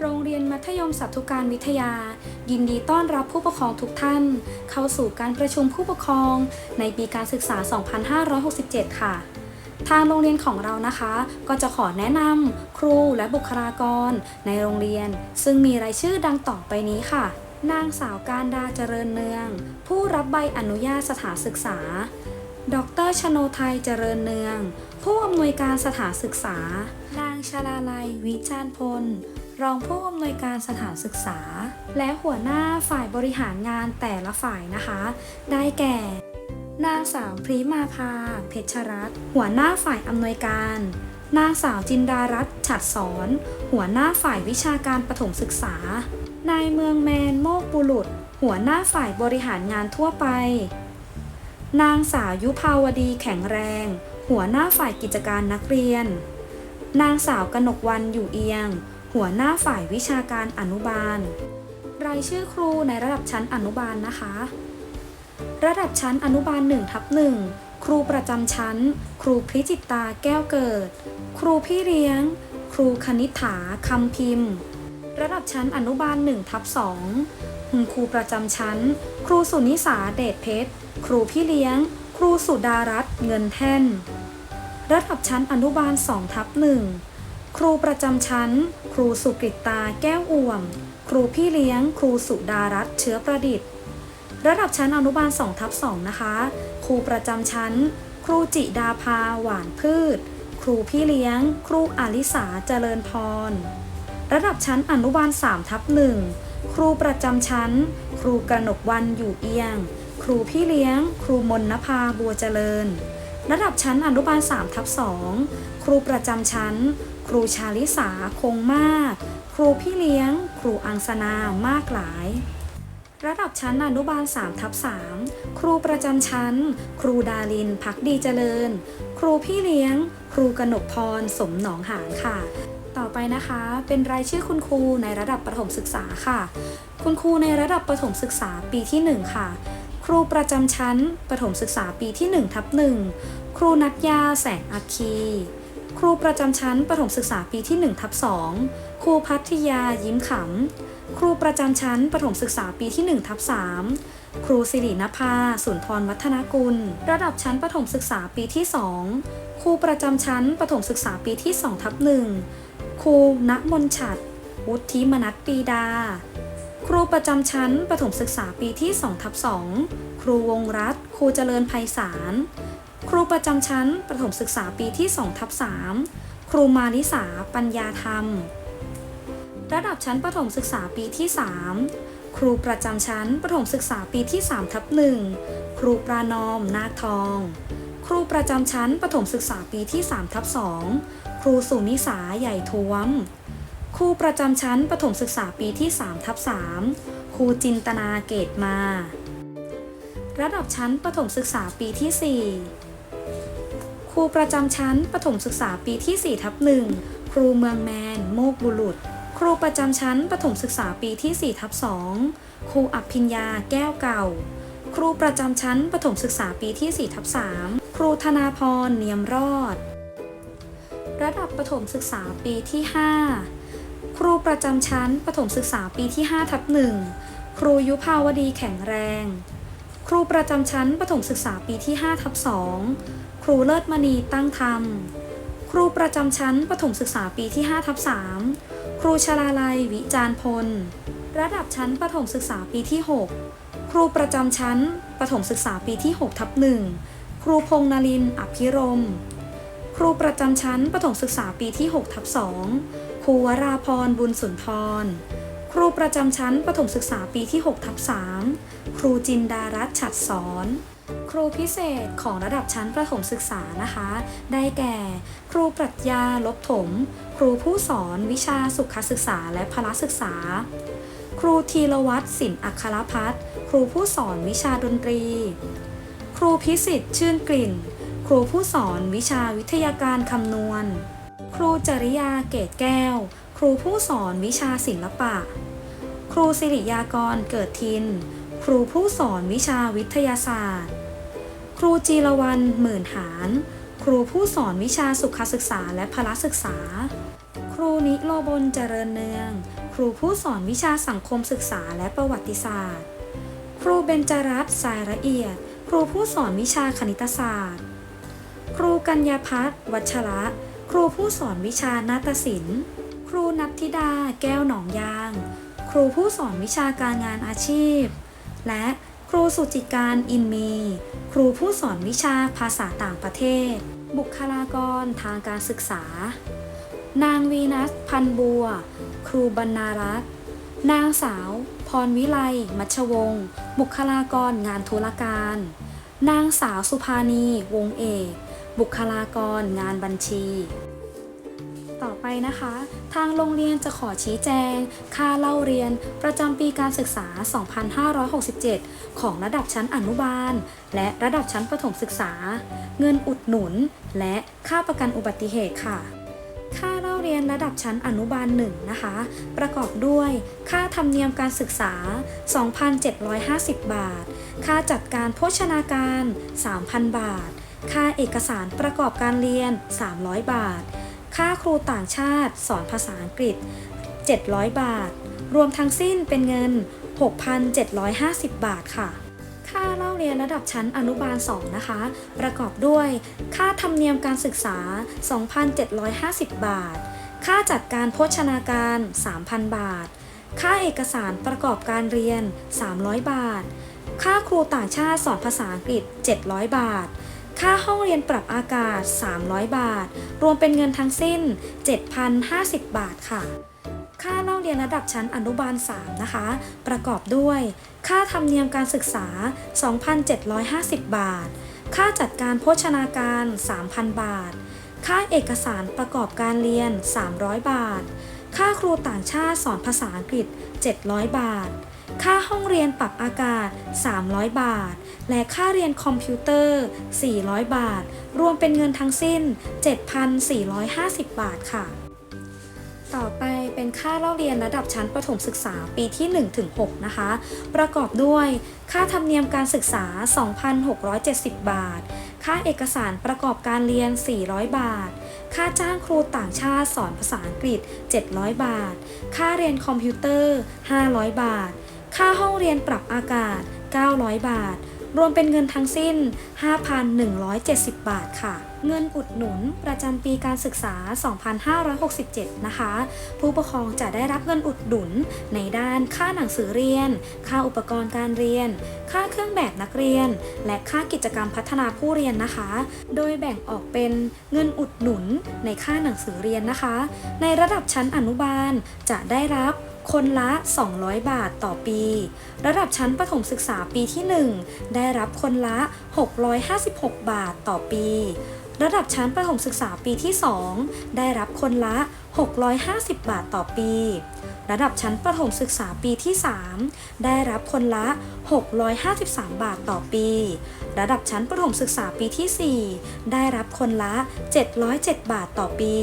โรงเรียนมัธยมสัตว์ทุการวิทยา ยินดีต้อนรับผู้ปกครองทุกท่าน เข้าสู่การประชุมผู้ปกครอง ในปีการศึกษา 2567 ค่ะ ทางโรงเรียนของเรานะคะ ก็จะขอแนะนำครูและบุคลากร ในโรงเรียน ซึ่งมีรายชื่อดังต่อไปนี้ค่ะ นางสาวการดาเจริญเนือง ผู้รับใบอนุญาตสถานศึกษา ดรชโนไทยเจริญเนือง ผู้อำนวยการสถานศึกษา นางชลาลัยวิจารณ์พล รองผู้อำนวยการสถานศึกษา และหัวหน้าฝ่ายบริหารงานแต่ละฝ่ายนะคะ ได้แก่ นางสาวพริมาภา เพชรรัตน์หัวหน้าฝ่ายอำนวยการ นางสาวจินดารัตน์ฉัดสอน หัวหน้าฝ่ายวิชาการประถมศึกษา นายเมืองแมนโมกบุรุษ หัวหน้าฝ่ายบริหารงานทั่วไป นางสาวยุภาวดีแข็งแรง หัวหน้าฝ่ายกิจการนักเรียน นางสาวกนกวันอยู่เอียง หัวหน้าฝ่ายวิชาการอนุบาล รายชื่อครูในระดับชั้นอนุบาลนะคะ ระดับชั้นอนุบาล1ทับ1ครูประจำชั้น ครูพิจิตตาแก้วเกิด ครูพี่เลี้ยง ครูคณิษฐาคำพิมพ์ ระดับชั้นอนุบาล1ทับ2คุณครูประจำชั้น ครูสุนิสาเดชเพชร ครูพี่เลี้ยง ครูสุดารัตน์เงินแท่น ระดับชั้นอนุบาล2ทับ1 ครูประจำชั้น ครูสุกริตตาแก้วอ่วม ครูพี่เลี้ยง ครูสุดารัตเชื้อประดิษฐ์ ระดับชั้นอนุบาล2ทับ2นะคะ ครูประจำชั้น ครูจิดาภาหวานพืช ครูพี่เลี้ยง ครูอลิสาเจริญพร ระดับชั้นอนุบาล3ทับ1ครูประจำชั้น ครูกระหนกวันอยู่เอียง ครูพี่เลี้ยง ครูมนนภาบัวเจริญ ระดับชั้นอนุบาล3ทับ2ครูประจำชั้น ครูชาลิสาคงมาก ครูพี่เลี้ยง ครูอังสนามากหลาย ระดับชั้นอนุบาล3ทับ3ครูประจำชั้น ครูดารินพักดีเจริญ ครูพี่เลี้ยง ครูกนกพรสมหนองหานค่ะ ต่อไปนะคะ เป็นรายชื่อคุณครูในระดับประถมศึกษาค่ะ คุณครูในระดับประถมศึกษาปีที่ 1 ค่ะครูประจำชั้น ประถมศึกษาปีที่1ทับ1ครูนัทยาแสงอัคคี ครูประจำชั้นประถมศึกษาปีที่1ทับ2ครูพัทยายิ้มขำ ครูประจำชั้นประถมศึกษาปีที่1ทับ3ครูสิรินภาสุนทรวัฒนกุล ระดับชั้นประถมศึกษาปีที่ 2 ครูประจำชั้นประถมศึกษาปีที่2ทับ1ครูณมนฉัดวุฒิมนัสปีดา ครูประจำชั้นประถมศึกษาปีที่2ทับ2ครูวงรัตครูเจริญไพศาล ครูประจำชั้นประถมศึกษาปีที่2ทับ3ครูมาริสาปัญญาธรรม ระดับชั้นประถมศึกษาปีที่ 3 ครูประจำชั้นประถมศึกษาปีที่3ทับ1ครูปรานอมนาคทอง ครูประจำชั้นประถมศึกษาปีที่3ทับ2ครูสุนิสาใหญ่ท้วม ครูประจำชั้นประถมศึกษาปีที่3ทับ3ครูจินตนาเกตมาระดับชั้นประถมศึกษาปีที่ 4 รูประจำชั้นประถมศึกษาปีที่4ทับ1ครูเมืองแมน โมกบุรุษ ครูประจำชั้นประถมศึกษาปีที่4ทับ2ครูอัพพิญญาแก้วเก่า ครูประจำชั้นประถมศึกษาปีที่4ทับ3ครูธนาพรเนียมรอด ระดับประถมศึกษาปีที่ 5 ครูประจำชั้นประถมศึกษาปีที่5ทับ1ครูยุภาวดีแข็งแรง ครูประจำชั้นประถมศึกษาปีที่5ทับ2ครูเลิศมณีตั้งธรรม ครูประจำชั้นประถมศึกษาปีที่5ทับ3ครูชลาลัยวิจารพล ระดับชั้นประถมศึกษาปีที่ 6 ครูประจำชั้นประถมศึกษาปีที่6ทับ1ครูพงนลินอภิรม ครูประจำชั้นประถมศึกษาปีที่6ทับ2ครูวราพรบุญสุนทร ครูประจำชั้นประถมศึกษาปีที่6ทับ3 ครูจินดารัตน์ฉัดสอนครูพิเศษของระดับชั้นประถมศึกษานะคะ ได้แก่ ครูปรัชญาลบถม ครูผู้สอนวิชาสุขศึกษาและพละศึกษา ครูธีรวัตรสินอัครพัฒน์ครูผู้สอนวิชาดนตรี ครูพิสิทธิ์ชื่นกลิ่น ครูผู้สอนวิชาวิทยาการคำนวณ ครูจริยาเกตแก้ว ครูผู้สอนวิชาศิลปะ ครูสิริยากรเกิดทิน รูผู้สอนวิชาวิทยาศาสตร์ ครูจีรวันหมื่นหารครูผู้สอนวิชาสุขศึกษาและพละศึกษา ครูนิโรบลเจริญเนือง ครูผู้สอนวิชาสังคมศึกษาและประวัติศาสตร์ ครูเบญจรัตน์สายละเอียด ครูผู้สอนวิชาคณิตศาสตร์ ครูกัญญาพัฒน์วัชระ ครูผู้สอนวิชานาฏศิลป์ ครูนัทธิดา แก้วหนองยาง ครูผู้สอนวิชาการงานอาชีพ และครูสุจิการอินมี ครูผู้สอนวิชาภาษาต่างประเทศ บุคลากรทางการศึกษา นางวีนัสพันบัว ครูบรรณารักษ์นางสาว พรวิไล มัชวงศ์บุคลากรงานธุรการ นางสาวสุภานีวงเอก บุคลากรงานบัญชี ต่อไปนะคะ ทางโรงเรียนจะขอชี้แจง ค่าเล่าเรียนประจำปีการศึกษา 2567 ของระดับชั้นอนุบาล และระดับชั้นประถมศึกษา เงินอุดหนุน และค่าประกันอุบัติเหตุค่ะ ค่าเล่าเรียนระดับชั้นอนุบาล1นะคะ ประกอบด้วยค่าธรรมเนียมการศึกษา 2,750 บาท ค่าจัดการโภชนาการ 3,000 บาท ค่าเอกสารประกอบการเรียน 300 บาท ค่าครูต่างชาติสอนภาษาอังกฤษ 700 บาท รวมทั้งสิ้นเป็นเงิน 6,750 บาทค่ะ ค่าเล่าเรียนระดับชั้นอนุบาล 2 นะคะ ประกอบด้วย ค่าธรรมเนียมการศึกษา 2,750 บาท ค่าจัดการโภชนาการ 3,000 บาท ค่าเอกสารประกอบการเรียน 300 บาท ค่าครูต่างชาติสอนภาษาอังกฤษ 700 บาท ค่าห้องเรียนปรับอากาศ 300 บาท รวมเป็นเงินทั้งสิ้น 7,050 บาทค่ะ ค่าเล่าเรียนระดับชั้นอนุบาล 3 นะคะ ประกอบด้วย ค่าธรรมเนียมการศึกษา 2,750 บาท ค่าจัดการโภชนาการ 3,000 บาท ค่าเอกสารประกอบการเรียน 300 บาท ค่าครูต่างชาติสอนภาษาอังกฤษ 700 บาท ค่าห้องเรียนปรับอากาศ 300 บาท และค่าเรียนคอมพิวเตอร์ 400 บาท รวมเป็นเงินทั้งสิ้น 7,450 บาทค่ะ ต่อไปเป็นค่าเล่าเรียนระดับชั้นประถมศึกษาปีที่ 1-6 นะคะ ประกอบด้วย ค่าธรรมเนียมการศึกษา 2,670 บาท ค่าเอกสารประกอบการเรียน 400 บาทค่าจ้างครูต่างชาติสอนภาษาอังกฤษ 700 บาท ค่าเรียนคอมพิวเตอร์ 500 บาท ค่าห้องเรียนปรับอากาศ 900 บาท รวมเป็นเงินทั้งสิ้น 5,170 บาทค่ะ เงินอุดหนุนประจำปีการศึกษา 2567 นะคะ ผู้ปกครองจะได้รับเงินอุดหนุนในด้านค่าหนังสือเรียน ค่าอุปกรณ์การเรียน ค่าเครื่องแบบนักเรียน และค่ากิจกรรมพัฒนาผู้เรียนนะคะ โดยแบ่งออกเป็นเงินอุดหนุนในค่าหนังสือเรียนนะคะ ในระดับชั้นอนุบาลจะได้รับ คนละ 200 บาทต่อปี ระดับชั้นประถมศึกษาปีที่ 1 ได้รับคนละ 656 บาทต่อปี ระดับชั้นประถมศึกษาปีที่ 2 ได้รับคนละ650 บาทต่อปี ระดับชั้นประถมศึกษาปีที่ 3 ได้รับคนละ 653 บาทต่อปี ระดับชั้นประถมศึกษาปีที่ 4 ได้รับคนละ 707 บาทต่อปี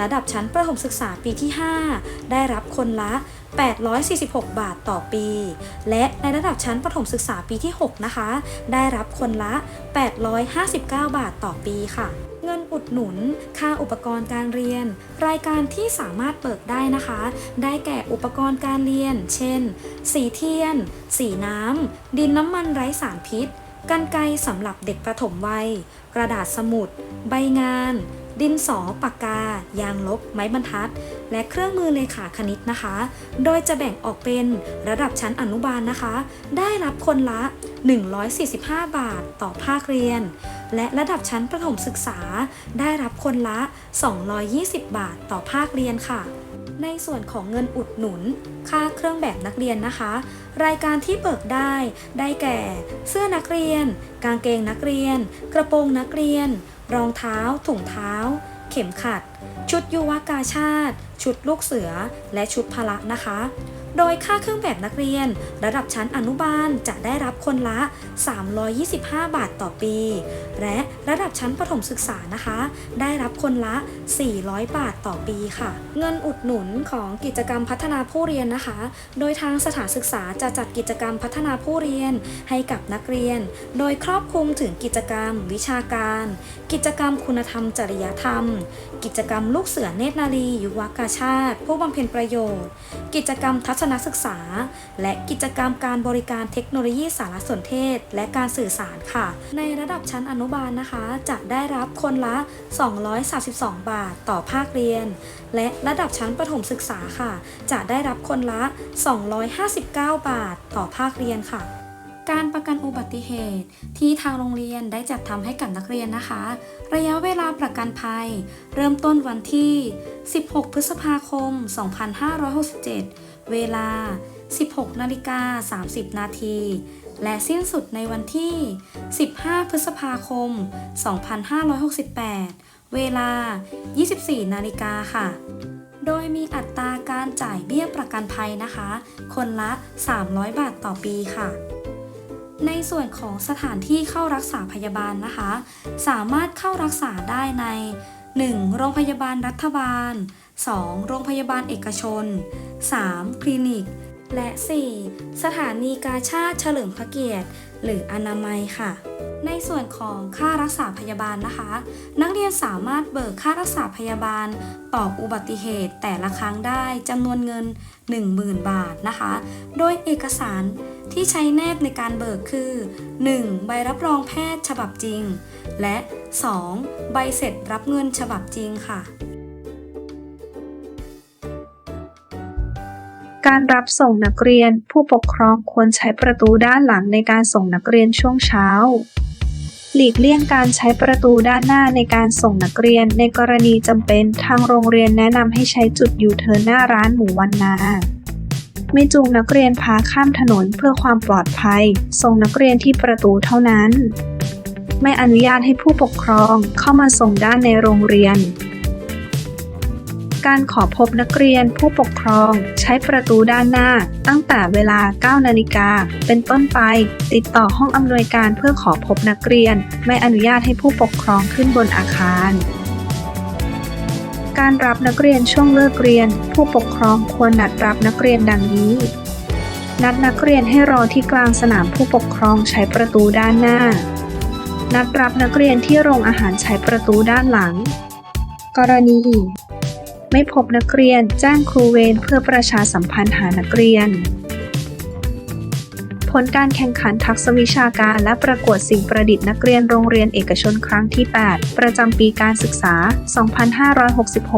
ระดับชั้นประถมศึกษาปีที่ 5 ได้รับคนละ 846 บาทต่อปี และในระดับชั้นประถมศึกษาปีที่ 6 นะคะ ได้รับคนละ 859 บาทต่อปีค่ะ เงินอุดหนุน ค่าอุปกรณ์การเรียน รายการที่สามารถเบิกได้นะคะ ได้แก่อุปกรณ์การเรียน เช่น สีเทียน สีน้ำ ดินน้ำมันไร้สารพิษกันไกสำหรับเด็กประถมวัย กระดาษสมุด ใบงาน ดินสอ ปากกา ยางลบ ไม้บรรทัด และเครื่องมือเลขาคณิตนะคะ โดยจะแบ่งออกเป็นระดับชั้นอนุบาลนะคะ ได้รับคนละ 145 บาทต่อภาคเรียน และระดับชั้นประถมศึกษา ได้รับคนละ 220 บาทต่อภาคเรียนค่ะ ในส่วนของเงินอุดหนุน ค่าเครื่องแบบนักเรียนนะคะ รายการที่เบิกได้ ได้แก่ เสื้อนักเรียน กางเกงนักเรียน กระโปรงนักเรียน รองเท้า ถุงเท้า เข็มขัด ชุดยุวกาชาติ ชุดลูกเสือ และชุดพละนะคะ โดยค่าเครื่องแบบนักเรียน ระดับชั้นอนุบาลจะได้รับคนละ 325 บาทต่อปี และระดับชั้นประถมศึกษานะคะ ได้รับคนละ 400 บาทต่อปีค่ะ เงินอุดหนุนของกิจกรรมพัฒนาผู้เรียนนะคะ โดยทางสถานศึกษาจะจัดกิจกรรมพัฒนาผู้เรียนให้กับนักเรียน โดยครอบคลุมถึงกิจกรรม วิชาการ กิจกรรมคุณธรรมจริยธรรมกิจกรรมลูกเสือเนตรนารียุวกาชาติ ผู้บำเพ็ญประโยชน์ กิจกรรมทัศนศึกษา และกิจกรรมการบริการเทคโนโลยีสารสนเทศ และการสื่อสารค่ะ ในระดับชั้นอนุบาลนะคะ จะได้รับคนละ 232 บาทต่อภาคเรียน และระดับชั้นประถมศึกษาค่ะ จะได้รับคนละ 259 บาทต่อภาคเรียนค่ะ การประกันอุบัติเหตุ ที่ทางโรงเรียนได้จัดทำให้กับนักเรียนนะคะ ระยะเวลาประกันภัย เริ่มต้นวันที่ 16 พฤษภาคม 2567 เวลา 16นาฬิกา30 นาที และสิ้นสุดในวันที่ 15 พฤษภาคม 2568 เวลา 24นาฬิกาค่ะโดยมีอัตราการจ่ายเบี้ยประกันภัยนะคะ คนละ 300 บาทต่อปีค่ะ ในส่วนของสถานที่เข้ารักษาพยาบาลนะคะ สามารถเข้ารักษาได้ใน 1. โรงพยาบาลรัฐบาล 2. โรงพยาบาลเอกชน 3. คลินิก และ 4. สถานีกาชาติเฉลิมพระเกียรติ หรืออนามัยค่ะ ในส่วนของค่ารักษาพยาบาลนะคะ นักเรียนสามารถเบิกค่ารักษาพยาบาลต่ออุบัติเหตุแต่ละครั้งได้จำนวนเงิน 10,000 บาทนะคะ โดยเอกสารที่ใช้แนบในการเบิกคือ 1. ใบรับรองแพทย์ฉบับจริง และ 2. ใบเสร็จรับเงินฉบับจริงค่ะ การรับส่งนักเรียนผู้ปกครองควรใช้ประตูด้านหลังในการส่งนักเรียนช่วงเช้า หลีกเลี่ยงการใช้ประตูด้านหน้าในการส่งนักเรียน ในกรณีจำเป็นทางโรงเรียนแนะนำให้ใช้จุดยูเทิร์นหน้าร้านหมูวันนาไม่จูงนักเรียนพาข้ามถนนเพื่อความปลอดภัย ส่งนักเรียนที่ประตูเท่านั้น ไม่อนุญาตให้ผู้ปกครองเข้ามาส่งด้านในโรงเรียน การขอพบนักเรียนผู้ปกครองใช้ประตูด้านหน้า ตั้งแต่เวลา 9 นาฬิกา เป็นต้นไป ติดต่อห้องอำนวยการเพื่อขอพบนักเรียน ไม่อนุญาตให้ผู้ปกครองขึ้นบนอาคาร การรับนักเรียนช่วงเลิกเรียน ผู้ปกครองควรนัดรับนักเรียนดังนี้ นัดนักเรียนให้รอที่กลางสนามผู้ปกครองใช้ประตูด้านหน้า นัดรับนักเรียนที่โรงอาหารใช้ประตูด้านหลัง กรณี ไม่พบนักเรียนแจ้งครูเวรเพื่อประชาสัมพันธ์หานักเรียน ผลการแข่งขันทักษะวิชาการและประกวดสิ่งประดิษฐ์นักเรียนโรงเรียนเอกชนครั้งที่ 8 ประจำปีการศึกษา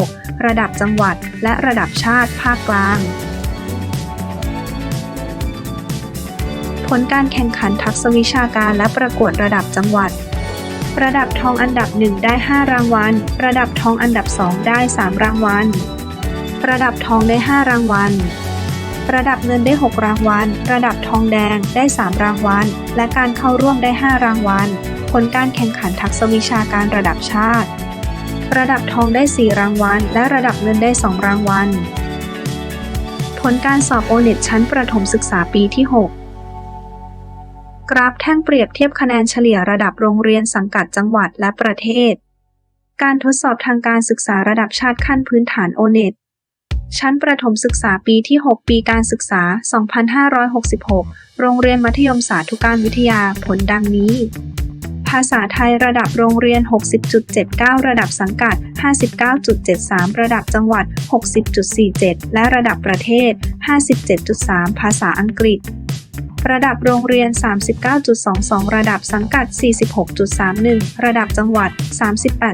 2566 ระดับจังหวัด และระดับชาติภาคกลางผลการแข่งขันทักษะวิชาการและประกวดระดับจังหวัด ระดับทองอันดับ 1 ได้ 5 รางวัล ระดับทองอันดับ 2 ได้ 3 รางวัล ระดับทองได้ 5 รางวัล ระดับเงินได้ 6 รางวัล ระดับทองแดงได้ 3 รางวัล และการเข้าร่วมได้ 5 รางวัล ผลการแข่งขันทักษะวิชาการระดับชาติ ระดับทองได้ 4 รางวัล และระดับเงินได้ 2 รางวัล ผลการสอบโอเน็ตชั้นประถมศึกษาปีที่ 6 กราฟแท่งเปรียบเทียบคะแนนเฉลี่ยระดับโรงเรียนสังกัดจังหวัดและประเทศ การทดสอบทางการศึกษาระดับชาติขั้นพื้นฐานโอเน็ตชั้นประถมศึกษาปีที่ 6 ปีการศึกษา 2566 โรงเรียนมัธยมสาธุการวิทยาผลดังนี้ ภาษาไทยระดับโรงเรียน 60.79 ระดับสังกัด 59.73 ระดับจังหวัด 60.47 และระดับประเทศ 57.3 ภาษาอังกฤษ ระดับโรงเรียน 39.22 ระดับสังกัด 46.31 ระดับจังหวัด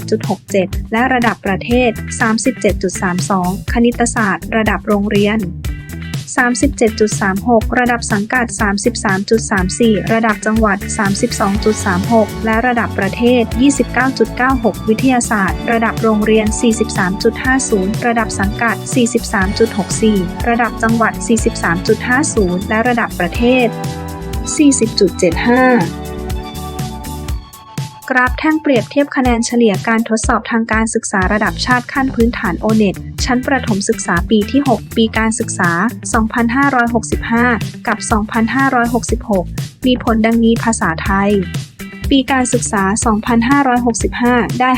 38.67 และระดับประเทศ 37.32 คณิตศาสตร์ ระดับโรงเรียน 37.36 ระดับสังกัด 33.34 ระดับจังหวัด 32.36 และระดับประเทศ 29.96 วิทยาศาสตร์ ระดับโรงเรียน 43.50 ระดับสังกัด 43.64 ระดับจังหวัด 43.50 และระดับประเทศ 40.75 กราฟแท่งเปรียบเทียบคะแนนเฉลี่ยการทดสอบทางการศึกษาระดับชาติขั้นพื้นฐานโอเน็ตชั้นประถมศึกษาปีที่ 6 ปีการศึกษา 2565 กับ 2566 มีผลดังนี้ภาษาไทย ปีการศึกษา 2565 ได้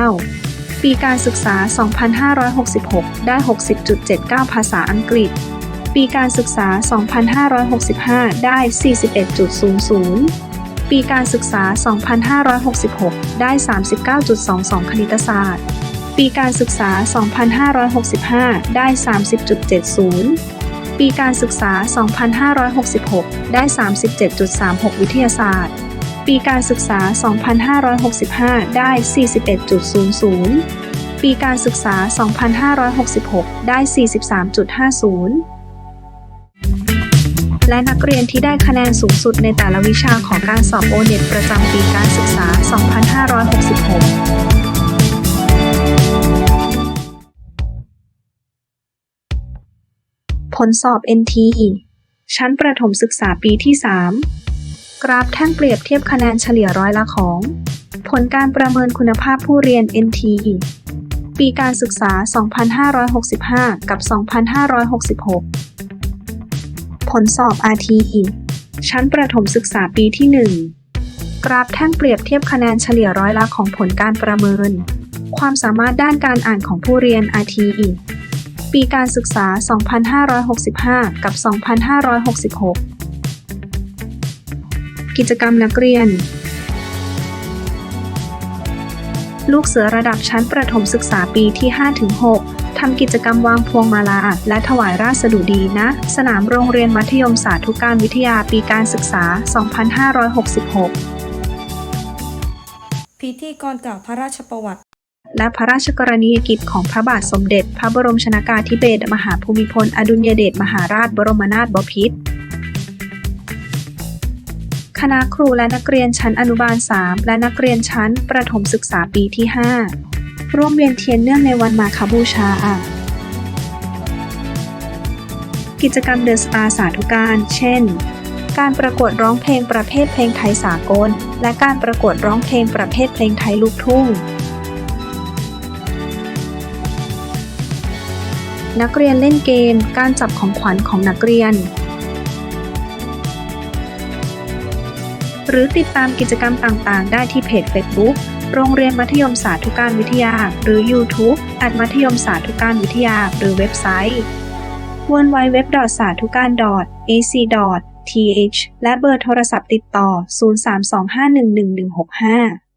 57.19 ปีการศึกษา 2566 ได้ 60.79 ภาษาอังกฤษ ปีการศึกษา 2565 ได้ 41.00 ปีการศึกษา 2566 ได้ 39.22 คณิตศาสตร์ ปีการศึกษา 2565 ได้ 30.70 ปีการศึกษา 2566 ได้ 37.36 วิทยาศาสตร์ ปีการศึกษา 2565 ได้ 41.00 ปีการศึกษา 2566 ได้ 43.50 และนักเรียนที่ได้คะแนนสูงสุดในแต่ละวิชาของการสอบโอเน็ตประจำปีการศึกษา 2566ผลสอบ NT ชั้นประถมศึกษาปีที่ 3 กราฟแท่งเปรียบเทียบคะแนนเฉลี่ยร้อยละของ ผลการประเมินคุณภาพผู้เรียน NT ปีการศึกษา 2565 กับ 2566 ผลสอบ RT ชั้นประถมศึกษาปีที่ 1 กราฟแท่งเปรียบเทียบคะแนนเฉลี่ยร้อยละของผลการประเมิน ความสามารถด้านการอ่านของผู้เรียน RT ปีการศึกษา 2565 กับ 2566 กิจกรรมนักเรียน ลูกเสือระดับชั้นประถมศึกษาปีที่ 5-6 ทำกิจกรรมวางพวงมาลา และถวายราชสดุดีณสนามโรงเรียนมัธยมสาธุการวิทยาปีการศึกษา 2566 พิธีกรกล่าวพระราชประวัติ และพระราชกรณียกิจของพระบาทสมเด็จ พระบรมชนากาธิเบศรมหาภูมิพล อดุลยเดชมหาราชบรมนาถบพิตรคณะครูและนักเรียนชั้นอนุบาล 3 และนักเรียนชั้นประถมศึกษาปีที่ 5 ร่วมเวียนเทียนเนื่องในวันมาคบูชา กิจกรรมเดอะสตาร์สาธุการ เช่น การประกวดร้องเพลงประเภทเพลงไทยสากล และการประกวดร้องเพลงประเภทเพลงไทยลูกทุ่ง นักเรียนเล่นเกม การจับของขวัญของนักเรียนหรือติดตามกิจกรรมต่าง ๆ ได้ที่เพจ Facebook โรงเรียนมัธยมสาธุการวิทยา หรือ YouTube แอดมัธยมสาธุการวิทยา หรือเว็บไซต์ w w w s a t h u k a r ac th และเบอร์โทรศัพท์ติดต่อ 032511165